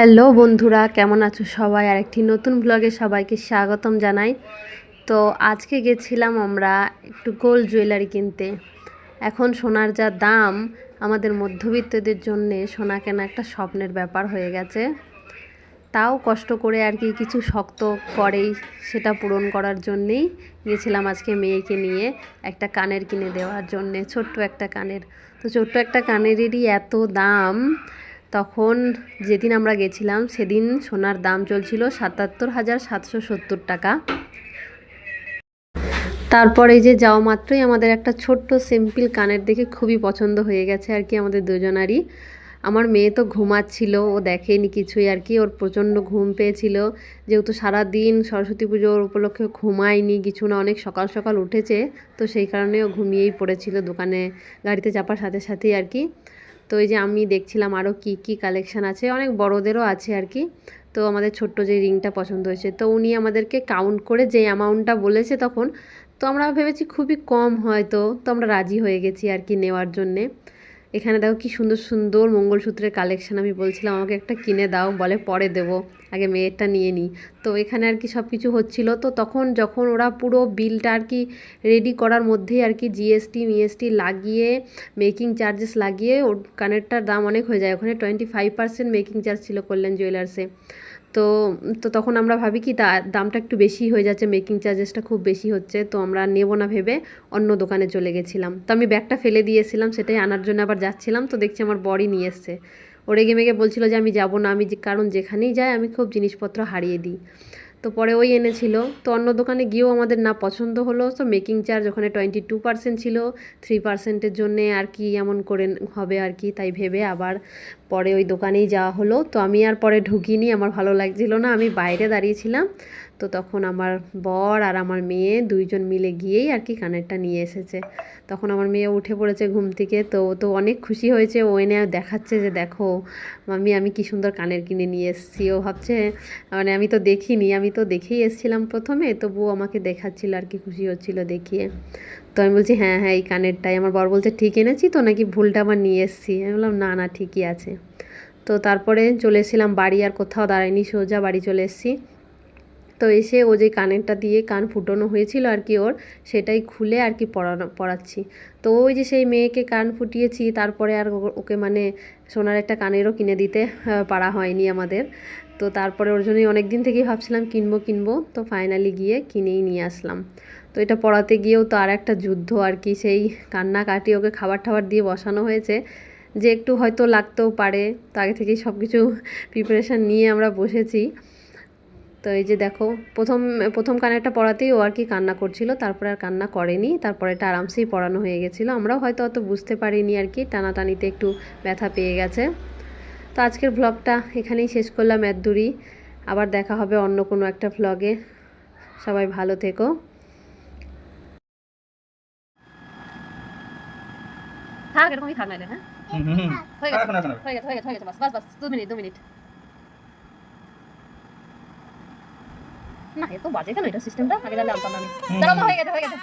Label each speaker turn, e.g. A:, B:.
A: Hello বন্ধুরা, কেমন আছো সবাই? আর একটি নতুন ব্লগে সবাইকে স্বাগতম জানাই। তো আজকে গেছিলাম আমরা একটু গোল্ড জুয়েলারি কিনতে। এখন সোনার যা দাম, আমাদের মধ্যবিত্তদের জন্যে সোনা কেনা একটা স্বপ্নের ব্যাপার হয়ে গেছে। তাও কষ্ট করে আর কি কিছু শক্ত করেই সেটা পূরণ করার জন্যেই গেছিলাম আজকে মেয়েকে নিয়ে একটা কানের কিনে দেওয়ার জন্যে, ছোট্ট একটা কানের। তো ছোট্ট একটা কানেরেরই এত দাম তখন যেদিন আমরা গেছিলাম, সেদিন সোনার দাম চলছিল সাতাত্তর হাজার সাতশো সত্তর টাকা। তারপরে যে যাওয়া মাত্রই আমাদের একটা ছোট্ট সিম্পল কানের দেখে খুবই পছন্দ হয়ে গেছে আর কি আমাদের দুজনারই। আমার মেয়ে তো ঘুমাচ্ছিল, ও দেখেনি কিছুই আর কি, ওর প্রচণ্ড ঘুম পেয়েছিল। যেহেতু সারা দিন সরস্বতী পুজোর উপলক্ষে ঘুমায়নি, কিছু না, অনেক সকাল সকাল উঠেছে, তো সেই কারণে ও ঘুমিয়েই পড়েছিল দোকানে, গাড়িতে চাপার সাথে সাথেই আর কি। তো এই যে আমি দেখছিলাম আরও কি কি কালেকশান আছে, অনেক বড়দেরও আছে আর কি। তো আমাদের ছোট্ট যে রিংটা পছন্দ হয়েছে, তো উনি আমাদেরকে কাউন্ট করে যে অ্যামাউন্টটা বলেছে তখন, তো আমরা ভেবেছি খুবই কম হয়তো, তো আমরা রাজি হয়ে গেছি আর কি নেওয়ার জন্যে। এখানে দেখো কি সুন্দর সুন্দর মঙ্গলসূত্রের কালেকশান আমি বলছিলাম, আমাকে একটা কিনে দাও, বলে পরে দেবো, আগে মেয়েরটা নিয়ে নিই। তো এখানে আর কি সব কিছু হচ্ছিল। তো তখন যখন ওরা পুরো বিলটা আর কি রেডি করার মধ্যেই আর কি জিএসটি মিএসটি লাগিয়ে মেকিং চার্জেস লাগিয়ে ওর কানেরটার দাম অনেক হয়ে যায়। ওখানে twenty five percent making charge ছিল কল্যাণ জুয়েলার্সে তো তো তখন আমরা ভাবি কি দামটা একটু বেশি হয়ে যাচ্ছে মেকিং চার্জেসটা খুব বেশি হচ্ছে, তো আমরা নেব না ভেবে অন্য দোকানে চলে গেছিলাম। তো আমি ব্যাগটা ফেলে দিয়েছিলাম, সেটাই আনার জন্য আবার যাচ্ছিলাম। তো দেখছি আমার বড়ি নিয়ে এসছে। ও রেগে মেগে বলছিল যে আমি যাব না, আমি কারণ যেখানেই যাই আমি খুব জিনিসপত্র হারিয়ে দিই। তো পরে ওই এনেছিল। তো অন্য দোকানে গিয়েও আমাদের না পছন্দ হলো, তো মেকিং চার্জ ওখানে টোয়েন্টি টু পার্সেন্ট ছিল থ্রি পার্সেন্টের জন্যে আর কি এমন করে হবে আর কি, তাই ভেবে আবার পরে ওই দোকানেই যাওয়া হলো। তো আমি আর পরে ঢুকিনি, আমার ভালো লাগছিল না, আমি বাইরে দাঁড়িয়েছিলাম তো তখন আমার বর আর আমার মেয়ে দুইজন মিলে গিয়েই আর কি কানেরটা নিয়ে এসেছে। তখন আমার মেয়ে উঠে পড়েছে ঘুম থেকে, তো তো অনেক খুশি হয়েছে। ও এনে দেখাচ্ছে যে, দেখো, মাম্মি, আমি কি সুন্দর কানের কিনে নিয়ে এসেছি। ও ভাবছে মানে আমি তো দেখিনি, আমি তো দেখেই এসেছিলাম প্রথমে তো বউ আমাকে দেখাচ্ছিল আর কি, খুশি হচ্ছিল দেখিয়ে। তো আমি বলছি হ্যাঁ হ্যাঁ এই কানেরটাই। আমার বর বলছে, ঠিক এনেছি তো, নাকি ভুলটা আমার নিয়ে এসেছি? আমি বললাম, না না, ঠিকই আছে। তো তারপরে চলে এসেছিলাম বাড়ি, আর কোথাও দাঁড়াইনি সোজা, বাড়ি চলে এসেছি। তো এসে ও যে কানেরটা দিয়ে কান ফুটোনো হয়েছিল আর কি ওর, সেটাই খুলে আর কি পড়ানো, পড়াচ্ছি। তো ওই যে সেই মেয়েকে কান ফুটিয়েছি, তারপরে আর ওকে মানে সোনার একটা কানেরও কিনে দিতে পারা হয়নি আমাদের। তো তারপরে ওর জন্যই অনেক দিন থেকেই ভাবছিলাম কিনবো কিনবো। তো ফাইনালি গিয়ে কিনেই নিয়ে আসলাম। তো এটা পড়াতে গিয়েও তো আর একটা যুদ্ধ আর কি, সেই কান্না কাটিয়ে ওকে খাবার টাবার দিয়ে বসানো হয়েছে। যে একটু হয়তো লাগতেও পারে, তো আগে থেকেই সব কিছু প্রিপারেশান নিয়ে আমরা বসেছি। তো এই যে দেখো প্রথম প্রথম কানেরটা পড়াতেই ও আর কি কান্না করছিল তারপরে আর কান্না করেনি তারপরে এটা আরামসেই পড়ানো হয়ে গেছিল। আমরাও হয়তো অত বুঝতে পারিনি আর কি টানাটানিতে একটু ব্যথা পেয়ে গেছে। তো আজকের ব্লগটা এখানেই শেষ করলাম এত দূরই আবার দেখা হবে অন্য কোনো একটা ভ্লগে সবাই ভালো থেকো। থাক এরকমই থাক নাইলে হ্যাঁ। হয়ে। হয়ে গেছে হয়ে গেছে হয়ে গেছে বাস বাস বাস দু মিনিট দু মিনিট। না এত বাজে কেন? এটা সিস্টেমটা আগে জানলে আনতাম আমি। হয়ে গেছে হয়ে গেছে।